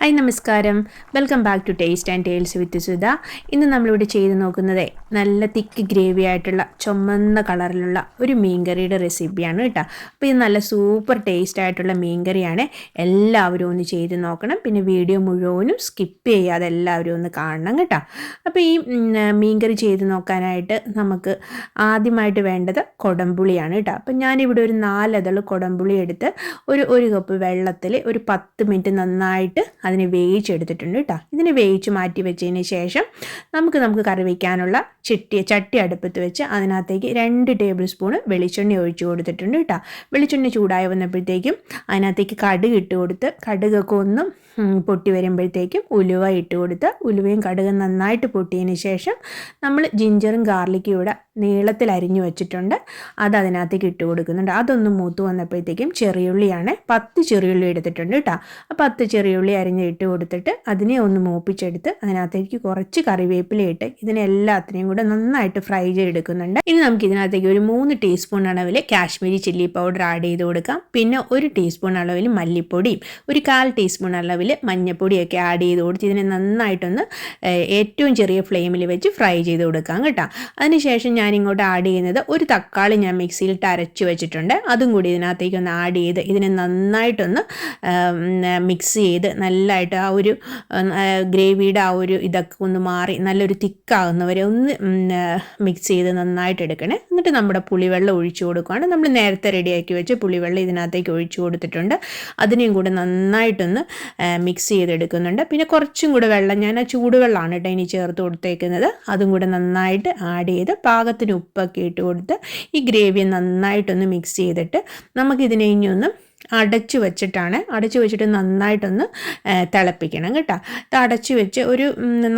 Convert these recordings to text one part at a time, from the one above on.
Hi നമസ്കാരം. Welcome back to taste and tales with Sudha. ഇന്ന് നമ്മളിവിടെ ചെയ്ത് നോക്കുന്നത് നല്ല തിക്ക് ഗ്രേവി ആയിട്ടുള്ള ചുമന്ന കളറിലുള്ള ഒരു മീൻകറിയുടെ റെസിപ്പിയാണ് കേട്ടോ. അപ്പോൾ ഇത് നല്ല സൂപ്പർ ടേസ്റ്റ് ആയിട്ടുള്ള മീൻകറിയാണ്. എല്ലാവരും ഒന്ന് ചെയ്ത് നോക്കണം. പിന്നെ വീഡിയോ മുഴുവനും സ്കിപ്പ് ചെയ്യാതെ എല്ലാവരും ഒന്ന് കാണണം കേട്ടോ. അപ്പോൾ ഈ മീൻകറി ചെയ്ത് നോക്കാനായിട്ട് നമുക്ക് ആദ്യമായിട്ട് വേണ്ടത് കൊടംപുളിയാണ് കേട്ടോ. അപ്പം ഞാനിവിടെ ഒരു നാലതൾ കൊടംപുളി എടുത്ത് ഒരു ഒരു കപ്പ് വെള്ളത്തിൽ ഒരു പത്ത് മിനിറ്റ് നന്നായിട്ട് അതിനെ വേവിച്ചെടുത്തിട്ടുണ്ട് കേട്ടോ. ഇതിനെ വേവിച്ച് മാറ്റി വെച്ചതിന് ശേഷം നമുക്ക് നമുക്ക് കറി വയ്ക്കാനുള്ള ചട്ടി ചട്ടി അടുപ്പത്ത് വെച്ച് അതിനകത്തേക്ക് രണ്ട് ടേബിൾ സ്പൂൺ വെളിച്ചെണ്ണ ഒഴിച്ചു കൊടുത്തിട്ടുണ്ട് കേട്ടോ. വെളിച്ചെണ്ണ ചൂടായി വന്നപ്പോഴത്തേക്കും അതിനകത്തേക്ക് കടുക് ഇട്ട് കൊടുത്ത് കടുകൊക്കെ ഒന്നും പൊട്ടി വരുമ്പോഴത്തേക്കും ഉലുവ ഇട്ട് കൊടുത്ത് ഉലുവയും കടുകും നന്നായിട്ട് പൊട്ടിയതിന് ശേഷം നമ്മൾ ജിഞ്ചറും ഗാർലിക്കും ഇവിടെ നീളത്തിൽ അരിഞ്ഞു വെച്ചിട്ടുണ്ട്. അത് അതിനകത്തേക്ക് ഇട്ട് കൊടുക്കുന്നുണ്ട്. അതൊന്ന് മൂത്ത് വന്നപ്പോഴത്തേക്കും ചെറിയുള്ളിയാണ് പത്ത് ചെറിയുള്ളി എടുത്തിട്ടുണ്ട് കേട്ടോ. ആ പത്ത് ചെറിയുള്ളി അരിഞ്ഞ് ഇട്ട് കൊടുത്തിട്ട് അതിനെ ഒന്ന് മൂപ്പിച്ചെടുത്ത് അതിനകത്തേക്ക് കുറച്ച് കറിവേപ്പില ഇട്ട് ഇതിനെല്ലാത്തിനെയും കൂടെ നന്നായിട്ട് ഫ്രൈ ചെയ്തെടുക്കുന്നുണ്ട്. ഇനി നമുക്ക് ഇതിനകത്തേക്ക് ഒരു മൂന്ന് ടീസ്പൂൺ അളവിൽ കാശ്മീരി ചില്ലി പൗഡർ ആഡ് ചെയ്ത് കൊടുക്കാം. പിന്നെ ഒരു ടീസ്പൂൺ അളവിൽ മല്ലിപ്പൊടിയും ഒരു കാൽ ടീസ്പൂൺ അളവിൽ മഞ്ഞപ്പൊടിയൊക്കെ ആഡ് ചെയ്ത് കൊടുത്ത് ഇതിനെ നന്നായിട്ടൊന്ന് ഏറ്റവും ചെറിയ ഫ്ലെയിമിൽ വെച്ച് ഫ്രൈ ചെയ്ത് കൊടുക്കാം കേട്ടോ. അതിനുശേഷം ഞാൻ ഇങ്ങോട്ട് ആഡ് ചെയ്യുന്നത് ഒരു തക്കാളി ഞാൻ മിക്സിയിലിട്ട് അരച്ച് വെച്ചിട്ടുണ്ട്. അതും കൂടി ഇതിനകത്തേക്ക് ഒന്ന് ആഡ് ചെയ്ത് ഇതിനെ നന്നായിട്ടൊന്ന് മിക്സ് ചെയ്ത് നല്ലതായിട്ട് ആ ഒരു ഗ്രേവിയുടെ ആ ഒരു ഇതൊക്കെ ഒന്ന് മാറി നല്ലൊരു തിക്കാകുന്നവരെ ഒന്ന് മിക്സ് ചെയ്ത് നന്നായിട്ട് എടുക്കണേ. എന്നിട്ട് നമ്മുടെ പുളിവെള്ളം ഒഴിച്ചു കൊടുക്കുകയാണ് നമ്മൾ നേരത്തെ റെഡിയാക്കി വെച്ച് പുളിവെള്ളം ഇതിനകത്തേക്ക് ഒഴിച്ചു കൊടുത്തിട്ടുണ്ട്. അതിനെയും കൂടെ നന്നായിട്ടൊന്ന് മിക്സ് ചെയ്തെടുക്കുന്നുണ്ട്. പിന്നെ കുറച്ചും കൂടെ വെള്ളം ഞാൻ ആ ചൂടുവെള്ളമാണ് കേട്ടോ ഇനി ചേർത്ത് കൊടുത്തേക്കുന്നത്. അതും കൂടെ നന്നായിട്ട് ആഡ് ചെയ്ത് പാകത്തിന് ഉപ്പൊക്കെ ഇട്ട് കൊടുത്ത് ഈ ഗ്രേവി നന്നായിട്ടൊന്ന് മിക്സ് ചെയ്തിട്ട് നമുക്കിതിനെ ഇനി ഒന്ന് അടച്ചു വെച്ചിട്ടാണ് അടച്ചു വെച്ചിട്ട് നന്നായിട്ടൊന്ന് തിളപ്പിക്കണം കേട്ടോ. അടച്ചു വെച്ച് ഒരു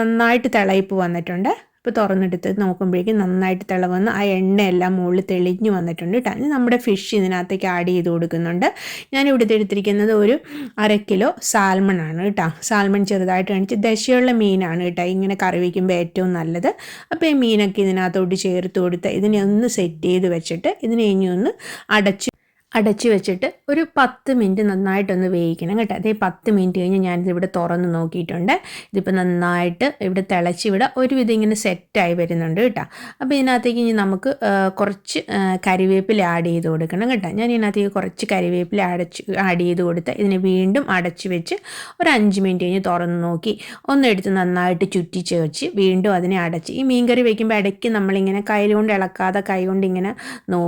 നന്നായിട്ട് തിളയിപ്പ് വന്നിട്ടുണ്ട്. ഇപ്പോൾ തുറന്നെടുത്ത് നോക്കുമ്പോഴേക്കും നന്നായിട്ട് തിളവന്ന് ആ എണ്ണയെല്ലാം മുകളിൽ തെളിഞ്ഞു വന്നിട്ടുണ്ട് കേട്ടോ. ഇനി നമ്മുടെ ഫിഷ് ഇതിനകത്തേക്ക് ആഡ് ചെയ്ത് കൊടുക്കുന്നുണ്ട്. ഞാൻ ഇവിടെ എടുത്തിരിക്കുന്നത് ഒരു അര കിലോ സാൽമൺ ആണ് കേട്ടോ. സാൽമൺ ചെറുതായിട്ട് കാണിച്ച് ദശയുള്ള മീനാണ് കേട്ടോ ഇങ്ങനെ കറി വയ്ക്കുമ്പോൾ ഏറ്റവും നല്ലത്. അപ്പോൾ ഈ മീനൊക്കെ ഇതിനകത്തോട്ട് ചേർത്ത് കൊടുത്ത് ഇതിനെ ഒന്ന് സെറ്റ് ചെയ്ത് വെച്ചിട്ട് ഇതിനെ ഇനി ഒന്ന് അടച്ച് അടച്ചു വെച്ചിട്ട് ഒരു പത്ത് മിനിറ്റ് നന്നായിട്ടൊന്ന് വേവിക്കണം കേട്ടോ. അതേ പത്ത് മിനിറ്റ് കഴിഞ്ഞ് ഞാനിത് ഇവിടെ തുറന്ന് നോക്കിയിട്ടുണ്ട്. ഇതിപ്പോൾ നന്നായിട്ട് ഇവിടെ തിളച്ച് ഇവിടെ ഒരുവിധം ഇങ്ങനെ സെറ്റായി വരുന്നുണ്ട് കേട്ടോ. അപ്പോൾ ഇതിനകത്തേക്ക് ഇനി നമുക്ക് കുറച്ച് കരിവേപ്പില ആഡ് ചെയ്ത് കൊടുക്കണം കേട്ടോ. ഞാൻ ഇതിനകത്തേക്ക് കുറച്ച് കരിവേപ്പില അടച്ച് ആഡ് ചെയ്ത് കൊടുത്ത് ഇതിനെ വീണ്ടും അടച്ച് വെച്ച് ഒരു അഞ്ച് മിനിറ്റ് കഴിഞ്ഞ് തുറന്ന് നോക്കി. ഒന്നെടുത്ത് നന്നായിട്ട് ചുറ്റിച്ച് വെച്ച് വീണ്ടും അതിനെ അടച്ച്. ഈ മീൻകറി വയ്ക്കുമ്പോൾ ഇടയ്ക്ക് നമ്മളിങ്ങനെ കൈ കൊണ്ട് ഇളക്കാതെ കൈ കൊണ്ട് ഇങ്ങനെ നോ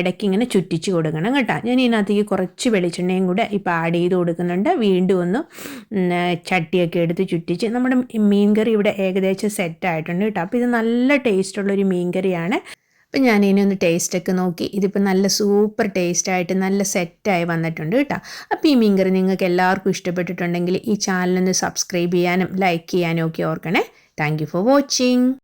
ഇടയ്ക്ക് ഇങ്ങനെ ചുറ്റിച്ച് കൊടുക്കണം കേട്ടോ. കേട്ടോ. ഞാൻ ഇതിനകത്തേക്ക് കുറച്ച് വെളിച്ചെണ്ണയും കൂടെ ഇപ്പോൾ ആഡ് ചെയ്ത് കൊടുക്കുന്നുണ്ട്. വീണ്ടും ഒന്ന് ചട്ടിയൊക്കെ എടുത്ത് ചുറ്റിച്ച്. നമ്മുടെ മീൻ കറി ഇവിടെ ഏകദേശം സെറ്റ് ആയിട്ടുണ്ട് കേട്ടോ. അപ്പോൾ ഇത് നല്ല ടേസ്റ്റുള്ളൊരു മീൻ കറിയാണ് അപ്പം ഞാൻ ഇനി ഒന്ന് ടേസ്റ്റൊക്കെ നോക്കി. ഇതിപ്പോൾ നല്ല സൂപ്പർ ടേസ്റ്റായിട്ട് നല്ല സെറ്റായി വന്നിട്ടുണ്ട് കേട്ടോ. അപ്പോൾ ഈ മീൻകറി നിങ്ങൾക്ക് എല്ലാവർക്കും ഇഷ്ടപ്പെട്ടിട്ടുണ്ടെങ്കിൽ ഈ ചാനലൊന്ന് സബ്സ്ക്രൈബ് ചെയ്യാനും ലൈക്ക് ചെയ്യാനും ഒക്കെ ഓർക്കണേ. Thank for watching